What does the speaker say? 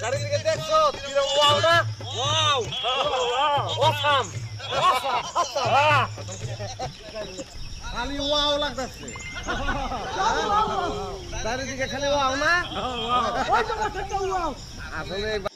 চারিদিকে দেখছ কিরম ওয়াও না ওয়াও অসাম খালি ওয়াও লাগতেছে চারিদিকে খালি ওয়াও না আসলে